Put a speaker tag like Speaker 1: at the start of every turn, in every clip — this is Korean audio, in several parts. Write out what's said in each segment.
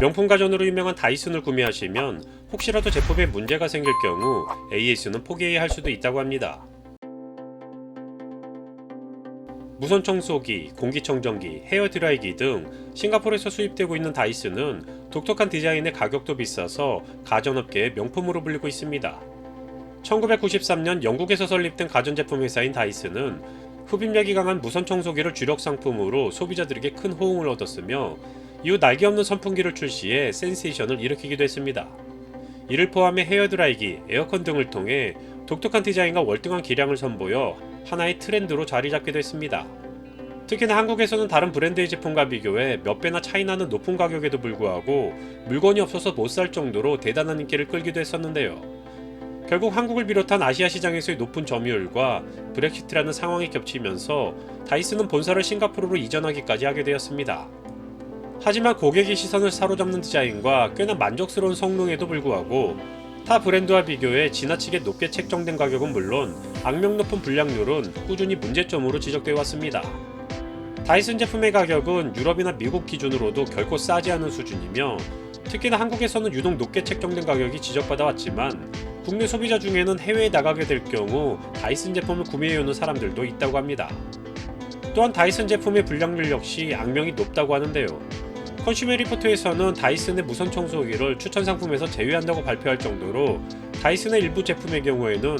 Speaker 1: 명품 가전으로 유명한 다이슨을 구매하시면 혹시라도 제품에 문제가 생길 경우 AS는 포기해야 할 수도 있다고 합니다. 무선 청소기, 공기청정기, 헤어 드라이기 등 싱가포르에서 수입되고 있는 다이슨은 독특한 디자인의 가격도 비싸서 가전업계의 명품으로 불리고 있습니다. 1993년 영국에서 설립된 가전제품 회사인 다이슨은 흡입력이 강한 무선 청소기를 주력 상품으로 소비자들에게 큰 호응을 얻었으며 이후 날개 없는 선풍기를 출시해 센세이션을 일으키기도 했습니다. 이를 포함해 헤어드라이기, 에어컨 등을 통해 독특한 디자인과 월등한 기량을 선보여 하나의 트렌드로 자리 잡기도 했습니다. 특히나 한국에서는 다른 브랜드의 제품과 비교해 몇 배나 차이 나는 높은 가격에도 불구하고 물건이 없어서 못 살 정도로 대단한 인기를 끌기도 했었는데요. 결국 한국을 비롯한 아시아 시장에서의 높은 점유율과 브렉시트라는 상황이 겹치면서 다이슨은 본사를 싱가포르로 이전하기까지 하게 되었습니다. 하지만 고객의 시선을 사로잡는 디자인과 꽤나 만족스러운 성능에도 불구하고 타 브랜드와 비교해 지나치게 높게 책정된 가격은 물론 악명 높은 불량률은 꾸준히 문제점으로 지적되어 왔습니다. 다이슨 제품의 가격은 유럽이나 미국 기준으로도 결코 싸지 않은 수준이며 특히나 한국에서는 유독 높게 책정된 가격이 지적받아 왔지만 국내 소비자 중에는 해외에 나가게 될 경우 다이슨 제품을 구매해오는 사람들도 있다고 합니다. 또한 다이슨 제품의 불량률 역시 악명이 높다고 하는데요. 컨슈머 리포트에서는 다이슨의 무선 청소기를 추천 상품에서 제외한다고 발표할 정도로 다이슨의 일부 제품의 경우에는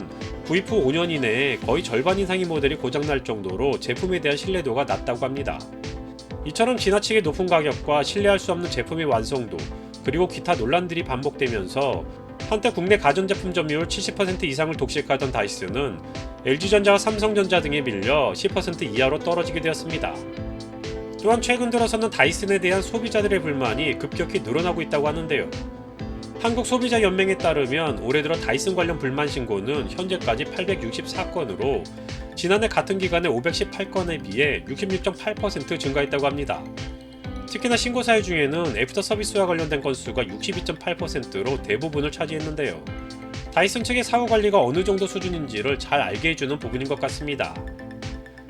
Speaker 1: 구입 후 5년 이내에 거의 절반 이상의 모델이 고장날 정도로 제품에 대한 신뢰도가 낮다고 합니다. 이처럼 지나치게 높은 가격과 신뢰할 수 없는 제품의 완성도 그리고 기타 논란들이 반복되면서 한때 국내 가전제품 점유율 70% 이상을 독식하던 다이슨은 LG전자와 삼성전자 등에 밀려 10% 이하로 떨어지게 되었습니다. 또한 최근 들어서는 다이슨에 대한 소비자들의 불만이 급격히 늘어나고 있다고 하는데요. 한국 소비자 연맹에 따르면 올해 들어 다이슨 관련 불만 신고는 현재까지 864건으로 지난해 같은 기간에 518건에 비해 66.8% 증가했다고 합니다. 특히나 신고 사유 중에는 애프터 서비스와 관련된 건수가 62.8%로 대부분을 차지했는데요. 다이슨 측의 사후 관리가 어느 정도 수준인지를 잘 알게 해주는 부분인 것 같습니다.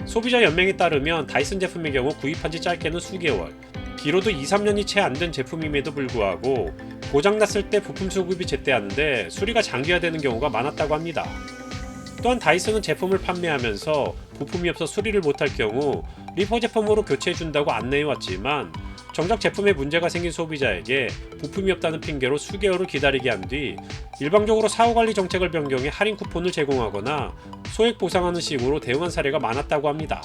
Speaker 1: 소비자 연맹에 따르면 다이슨 제품의 경우 구입한 지 짧게는 수개월, 길어도 2, 3년이 채 안 된 제품임에도 불구하고 고장났을 때 부품 수급이 제때하는데 수리가 장기화되는 경우가 많았다고 합니다. 또한 다이슨은 제품을 판매하면서 부품이 없어 수리를 못할 경우 리퍼 제품으로 교체해준다고 안내해왔지만 정작 제품에 문제가 생긴 소비자에게 부품이 없다는 핑계로 수개월을 기다리게 한 뒤 일방적으로 사후관리 정책을 변경해 할인 쿠폰을 제공하거나 소액 보상하는 식으로 대응한 사례가 많았다고 합니다.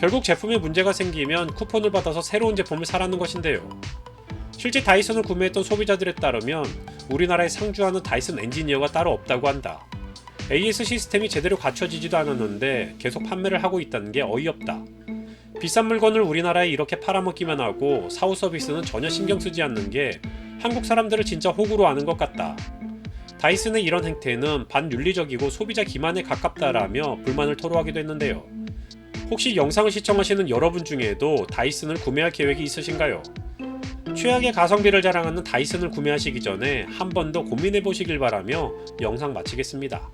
Speaker 1: 결국 제품에 문제가 생기면 쿠폰을 받아서 새로운 제품을 사라는 것인데요. 실제 다이슨을 구매했던 소비자들에 따르면 우리나라에 상주하는 다이슨 엔지니어가 따로 없다고 한다. AS 시스템이 제대로 갖춰지지도 않았는데 계속 판매를 하고 있다는 게 어이없다. 비싼 물건을 우리나라에 이렇게 팔아먹기만 하고 사후 서비스는 전혀 신경 쓰지 않는 게 한국 사람들을 진짜 호구로 아는 것 같다. 다이슨의 이런 행태는 반윤리적이고 소비자 기만에 가깝다라며 불만을 토로하기도 했는데요. 혹시 영상을 시청하시는 여러분 중에도 다이슨을 구매할 계획이 있으신가요? 최악의 가성비를 자랑하는 다이슨을 구매하시기 전에 한 번 더 고민해 보시길 바라며 영상 마치겠습니다.